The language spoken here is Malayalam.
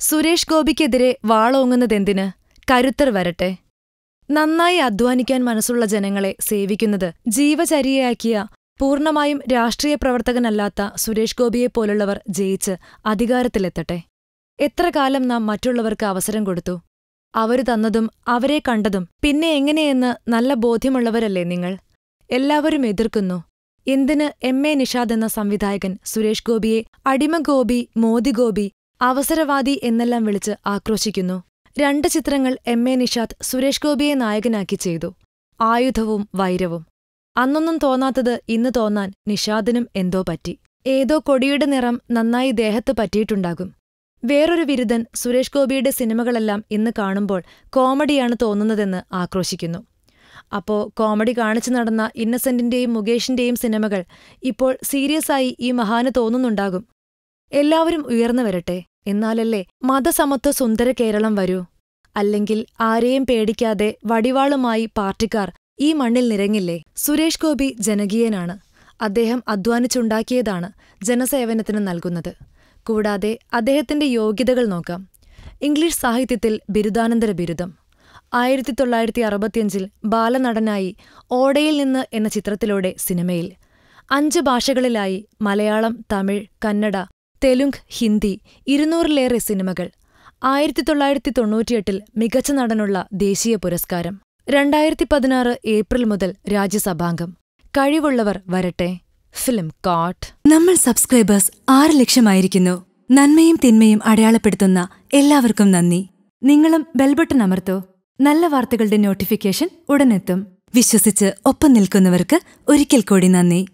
സുരേഷ് ഗോപിക്കെതിരെ വാളോങ്ങുന്നതെന്തിന്? കരുത്തർ വരട്ടെ. നന്നായി അധ്വാനിക്കാൻ മനസ്സുള്ള ജനങ്ങളെ സേവിക്കുന്നത് ജീവചര്യയാക്കിയ പൂർണമായും രാഷ്ട്രീയ പ്രവർത്തകനല്ലാത്ത സുരേഷ് ഗോപിയെപ്പോലുള്ളവർ ജയിച്ച് അധികാരത്തിലെത്തട്ടെ. എത്ര കാലം നാം മറ്റുള്ളവർക്ക് അവസരം കൊടുത്തു? അവരു തന്നതും അവരെ കണ്ടതും പിന്നെ എങ്ങനെയെന്ന് നല്ല ബോധ്യമുള്ളവരല്ലേ നിങ്ങൾ? എല്ലാവരും എതിർക്കുന്നു. എന്തിന് എം എ നിഷാദ് എന്ന സംവിധായകൻ സുരേഷ് ഗോപിയെ അടിമഗോപി മോദിഗോപി അവസരവാദി എന്നെല്ലാം വിളിച്ച് ആക്രോശിക്കുന്നു. രണ്ട് ചിത്രങ്ങൾ എം എ നിഷാദ് സുരേഷ് ഗോപിയെ നായകനാക്കി ചെയ്തു. ആയുധവും വൈരവും. അന്നൊന്നും തോന്നാത്തത് ഇന്ന് തോന്നാൻ നിഷാദിനും എന്തോ പറ്റി. ഏതോ കൊടിയുടെ നിറം നന്നായി ദേഹത്ത് പറ്റിയിട്ടുണ്ടാകും. വേറൊരു വിരുദ്ധൻ സുരേഷ് ഗോപിയുടെ സിനിമകളെല്ലാം ഇന്ന് കാണുമ്പോൾ കോമഡിയാണ് തോന്നുന്നതെന്ന് ആക്രോശിക്കുന്നു. അപ്പോ കോമഡി കാണിച്ചു നടന്ന ഇന്നസെന്റിന്റെയും മുകേഷിന്റെയും സിനിമകൾ ഇപ്പോൾ സീരിയസായി ഈ മഹാന് തോന്നുന്നുണ്ടാകും. എല്ലാവരും ഉയർന്നു വരട്ടെ. എന്നാലല്ലേ മതസമത്വ സുന്ദര കേരളം വരൂ. അല്ലെങ്കിൽ ആരെയും പേടിക്കാതെ വടിവാളുമായി പാർട്ടിക്കാർ ഈ മണ്ണിൽ നിരങ്ങില്ലേ? സുരേഷ് ഗോപി ജനകീയനാണ്. അദ്ദേഹം അധ്വാനിച്ചുണ്ടാക്കിയതാണ് ജനസേവനത്തിന് നൽകുന്നത്. കൂടാതെ അദ്ദേഹത്തിന്റെ യോഗ്യതകൾ നോക്കാം. ഇംഗ്ലീഷ് സാഹിത്യത്തിൽ ബിരുദാനന്തര ബിരുദം. ആയിരത്തി തൊള്ളായിരത്തി അറുപത്തിയഞ്ചിൽ ബാലനടനായി ഓടയിൽ നിന്ന് എന്ന ചിത്രത്തിലൂടെ സിനിമയിൽ. അഞ്ച് ഭാഷകളിലായി മലയാളം തമിഴ് കന്നഡ തെലുങ്ക് ഹിന്ദി ഇരുന്നൂറിലേറെ സിനിമകൾ. ആയിരത്തി തൊള്ളായിരത്തി തൊണ്ണൂറ്റിയെട്ടിൽ മികച്ച നടനുള്ള ദേശീയ പുരസ്കാരം. രണ്ടായിരത്തി പതിനാറ് ഏപ്രിൽ മുതൽ രാജ്യസഭാംഗം. കഴിവുള്ളവർ വരട്ടെ. ഫിലിം കാട്ട് നമ്മൾ സബ്സ്ക്രൈബേഴ്സ് ആറ് ലക്ഷമായിരിക്കുന്നു. നന്മയും തിന്മയും അടയാളപ്പെടുത്തുന്ന എല്ലാവർക്കും നന്ദി. നിങ്ങളും ബെൽബട്ടൺ അമർത്തോ. നല്ല വാർത്തകളുടെ നോട്ടിഫിക്കേഷൻ ഉടനെത്തും. വിശ്വസിച്ച് ഒപ്പം നിൽക്കുന്നവർക്ക് ഒരിക്കൽ കൂടി നന്ദി.